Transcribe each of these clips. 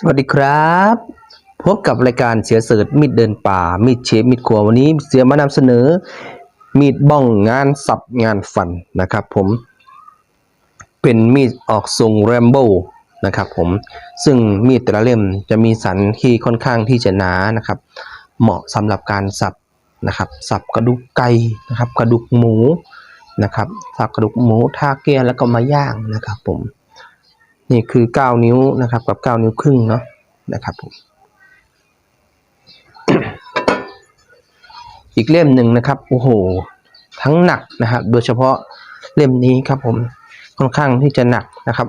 สวัสดีครับ พบกับรายการเสียเสิร์ชมีดเดินป่า มีดเชฟมีดครัววันนี้เสียมานำเสนอ มีดบ้องงานสับงานฟันนะครับ ผม เป็นมีดออกทรงแรมโบ้นะครับผมซึ่งมีดแต่ละเล่มจะมีสันที่ค่อนข้างที่จะหนานะครับ เหมาะสำหรับการสับนะครับสับกระดูกไก่นะครับ กระดูกหมูนะครับสับกระดูกหมูทาเกียแล้วก็มาย่างนะครับผม นี่คือ 9 นิ้วนะครับกับ 9 นิ้วครึ่งเนาะนะครับผมอีกเล่มหนึ่งนะครับโอ้โห ทั้งหนักนะครับ โดยเฉพาะเล่มนี้ครับผมค่อนข้างที่จะหนักนะครับ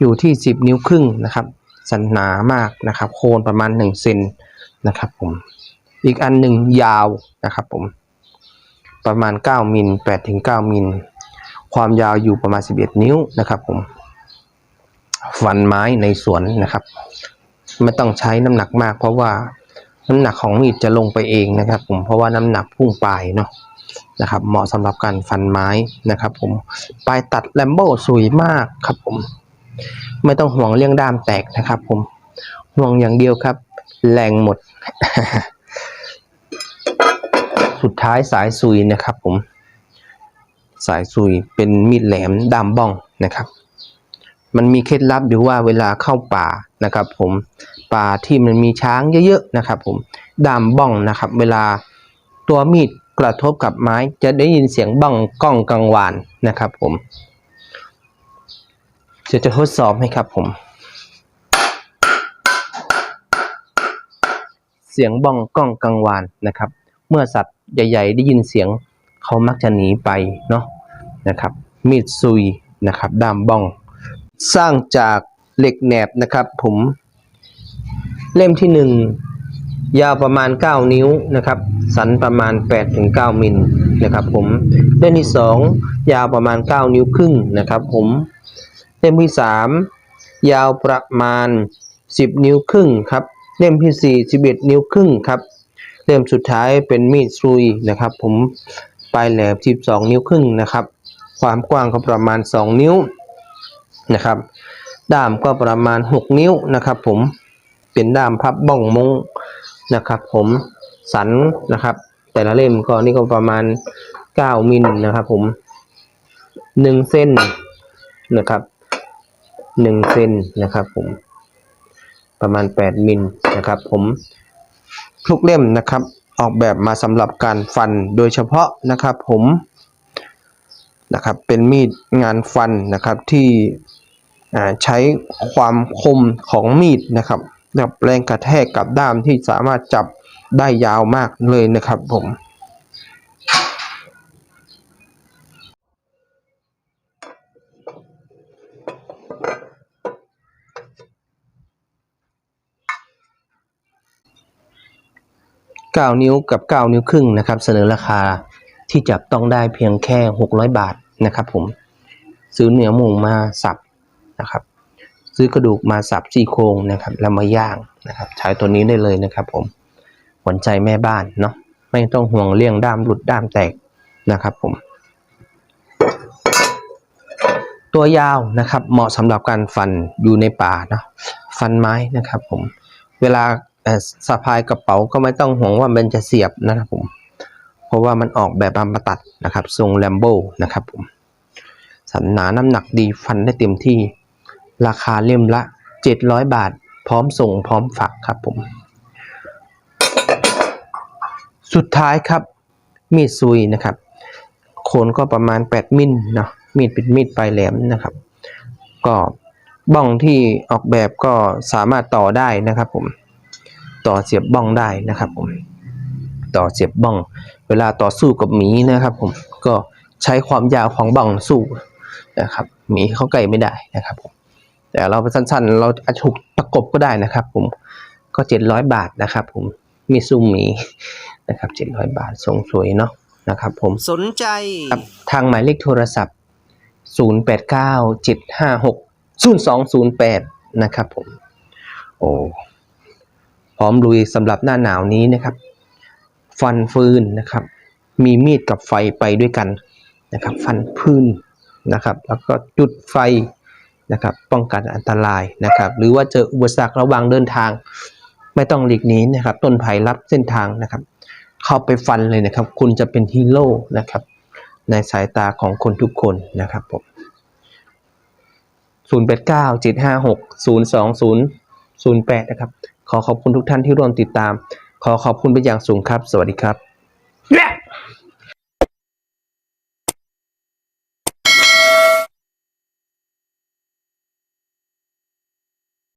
อยู่ที่ 10 นิ้วครึ่งนะครับ สันหนามากนะครับ โคนประมาณ1เซนนะครับผมอีกอันหนึ่งยาวนะครับผมประมาณ 9มิล8ถึง9มิลความยาวอยู่ประมาณ 11 นิ้วนะครับผม ฟันไม้ในสวนนะครับ ไม่ต้องใช้น้ำหนักมาก เพราะว่าน้ำหนักของมีดจะลงไปเองนะครับ ผมเพราะว่าน้ำหนักพุ่งปลายเนาะนะครับ เหมาะสำหรับการฟันไม้นะครับ ผมปลายตัดแลมโบ้สวยมากครับผม ไม่ต้องห่วงเรื่องด้ามแตกนะครับ ผมห่วงอย่างเดียวครับ แรงหมด สุดท้ายสายซุยนะครับ ผม สายซุยเป็นมีดแหลมด้ามบ้องนะครับ มันมีเคล็ดลับอยู่ว่าเวลาเข้าป่านะครับ ผมป่าที่มันมีช้างเยอะๆนะครับ ผมดามบ้องนะครับ เวลาตัวมีดกระทบกับไม้จะได้ยินเสียงบ้องก้องกังวานนะครับ ผมจะจะทดสอบให้ครับผม เสียงบ้องก้องกังวานนะครับ เมื่อสัตว์ใหญ่ ๆ ได้ยินเสียงเขามักจะหนีไปเนาะนะครับ มีดซุยนะครับด้ามบ้อง สร้างจากเหล็กแหนบนะครับ ผมเล่มที่หนึ่งยาวประมาณ 9 นิ้วนะครับ สันประมาณ8ถึง9มิลนะครับ ผมเล่มที่สองยาวประมาณ 9 นิ้วครึ่งนะครับ ผมเล่มที่สามยาวประมาณ 10 นิ้วครึ่งครับเล่มที่สี่11 นิ้วครึ่งครับเล่มสุดท้ายเป็นมีดซุยนะครับ ผมปลายแหลม 12 นิ้วครึ่งนะครับ ความกว้างก็ประมาณ 2 นิ้ว นะครับ ด้ามก็ประมาณ 6 นิ้วนะครับ ผมเป็นด้ามพับบ้องมงนะครับ ผมสันนะครับ แต่ละเล่มก็นี่ก็ประมาณ 9 มิลนะครับ ผม1เส้นนะครับ1เส้นนะครับ ผมประมาณ 8 มิลนะครับ ผมทุกเล่มนะครับออกแบบมาสำหรับการฟันโดยเฉพาะนะครับผมนะครับเป็นมีดงานฟันนะครับที่ ใช้ความคมของมีดนะครับกับแรงกระแทกกับด้ามที่สามารถจับได้ยาวมากเลยนะครับผม9 นิ้วกับ 9 นิ้วครึ่งนะครับ เสนอราคาที่จับต้องได้เพียงแค่ 600 บาทนะครับผม ซื้อเนื้อหมูมาสับ นะครับ ซื้อกระดูกมาสับซี่โครงนะครับแล้วมาย่างนะครับ ใช้ตัวนี้ได้เลยนะครับ ผมหวัญใจแม่บ้านเนาะไม่ต้องห่วงเรื่องด้ามหลุดด้ามแตกนะครับ ผม ตัวยาวนะครับ เหมาะสำหรับการฟันอยู่ในป่าเนาะฟันไม้นะครับ ผมเวลาสะพายกระเป๋าก็ไม่ต้องห่วงว่ามันจะเสียบนะครับผมเพราะว่ามันออกแบบบามาตัดนะครับ ทรงแลมโบ้นะครับผมสันหนาน้ำหนักดีฟันได้เต็มที่ ราคาเล่มละ 700 บาท พร้อมส่งพร้อมฝากครับผม สุดท้ายครับมีดซุยนะครับโคนก็ประมาณ 8 มิลเนาะมีดเป็นมีดปลายแหลมนะครับ ก็บ้องที่ออกแบบก็สามารถต่อได้นะครับผมต่อเสียบบ้องได้นะครับผมต่อเสียบบ้อง เวลาต่อสู้กับหมีนะครับผมก็ใช้ความยาวของบ้องสู้นะครับหมีเข้าใกล้ไม่ได้นะครับผม แต่เราไปสั้นๆ เราอาจจะถูกประกบก็ได้นะครับ ผมก็เจ็ดร้อยบาทนะครับ ผมมีสู้หมีนะครับเจ็ดร้อยบาททรงสวยเนาะนะครับผมสนใจครับทางหมายเลขโทรศัพท์ 0 8 9 7 5 6 0 2 0 8 นะครับผม โอ้พร้อมลุยสำหรับหน้าหนาวนี้นะครับ ฟันฟืนนะครับ มีมีดกับไฟไปด้วยกันนะครับ ฟันพื้นนะครับ แล้วก็จุดไฟ นะครับป้องกันอันตรายนะครับ หรือว่าเจออุปสรรคระหว่างเดินทาง ไม่ต้องหลีกหนีนะครับ ต้นไผ่รับเส้นทางนะครับ เข้าไปฟันเลยนะครับ คุณจะเป็นฮีโร่นะครับ ในสายตาของคนทุกคนนะครับผม0 8 9 7 5 6 0 2 0 0 8นะครับ ขอขอบคุณทุกท่านที่ร่วมติดตาม ขอขอบคุณเป็นอย่างสูงครับ สวัสดีครับ